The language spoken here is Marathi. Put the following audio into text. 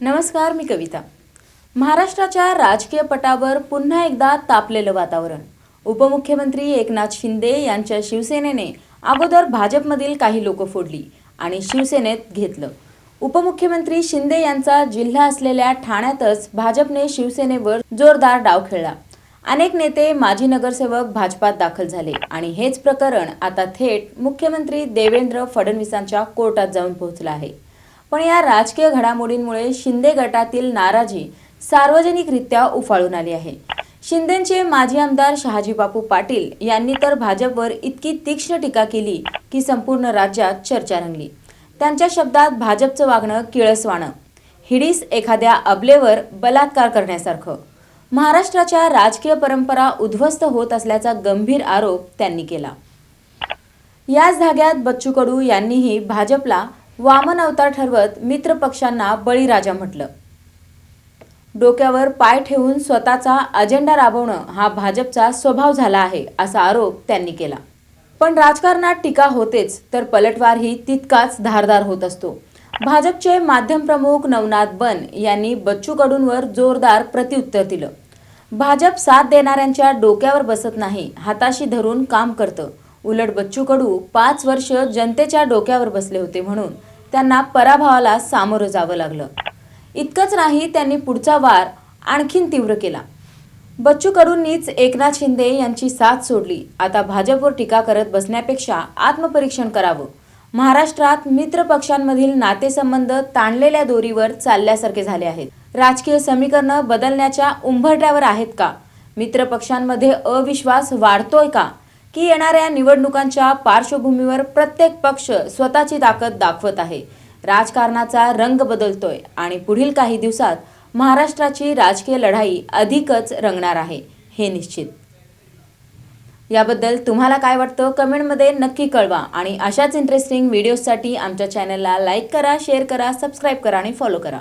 नमस्कार मी कविता. महाराष्ट्राच्या राजकीय पटावर पुन्हा एकदा तापलेलं वातावरण. उपमुख्यमंत्री एकनाथ शिंदे यांच्या शिवसेनेने अगोदर भाजपमधील काही लोक फोडली आणि शिवसेनेत घेतलं. उपमुख्यमंत्री शिंदे यांचा जिल्हा असलेल्या ठाण्यातच भाजपने शिवसेनेवर जोरदार डाव खेळला. अनेक नेते माजी नगरसेवक भाजपात दाखल झाले आणि हेच प्रकरण आता थेट मुख्यमंत्री देवेंद्र फडणवीसांच्या कोर्टात जाऊन पोहोचलं आहे. पण या राजकीय घडामोडींमुळे शिंदे गटातील नाराजी सार्वजनिकरित्या उफाळून आली आहे. शिंदेचे माजी आमदार शहाजी बापू पाटील यांनी तर भाजपवर इतकी तीक्ष्ण टीका केली की संपूर्ण राज्यात चर्चा रंगली. त्यांच्या शब्दात भाजपचं वागणं किळसवाणं हिडीस एखाद्या अबलेवर बलात्कार करण्यासारखं. महाराष्ट्राच्या राजकीय परंपरा उद्ध्वस्त होत असल्याचा गंभीर आरोप त्यांनी केला. याच धाग्यात बच्चू कडू यांनीही भाजपला वामन अवतार ठरवत मित्र पक्षांना बळीराजा म्हटलं. डोक्यावर पाय ठेवून स्वतःचा अजेंडा राबवणं हा भाजपचा स्वभाव झाला आहे असा आरोप त्यांनी केला. पण राजकारणात टीका होतेच तर पलटवारही तितकाच धारदार होत असतो. भाजपचे माध्यम प्रमुख नवनाथ बन यांनी बच्चू कडूंवर जोरदार प्रत्युत्तर दिलं. भाजप साथ देणाऱ्यांच्या डोक्यावर बसत नाही हाताशी धरून काम करतं. उलट बच्चू कडू पाच वर्ष जनतेच्या डोक्यावर बसले होते म्हणून त्यांना पराभवाला सामोरं जावं लागलं. इतकंच नाही त्यांनी पुढचा वार आणखीन तीव्र केला. बच्चू कडूंनीच एकनाथ शिंदे यांची साथ सोडली. आता भाजपवर टीका करत बसण्यापेक्षा आत्मपरीक्षण करावं. महाराष्ट्रात मित्र पक्षांमधील नातेसंबंध ताणलेल्या दोरीवर चालल्यासारखे झाले आहेत. राजकीय समीकरणं बदलण्याच्या उंभरट्यावर आहेत का? मित्र पक्षांमध्ये अविश्वास वाढतोय का? की येणाऱ्या निवडणुकांच्या पार्श्वभूमीवर प्रत्येक पक्ष स्वतःची ताकद दाखवत आहे. राजकारणाचा रंग बदलतोय आणि पुढील काही दिवसात महाराष्ट्राची राजकीय लढाई अधिकच रंगणार आहे हे निश्चित. याबद्दल तुम्हाला काय वाटतं कमेंटमध्ये नक्की कळवा आणि अशाच इंटरेस्टिंग व्हिडिओजसाठी आमच्या चॅनलला लाईक करा शेअर करा सबस्क्राईब करा आणि फॉलो करा.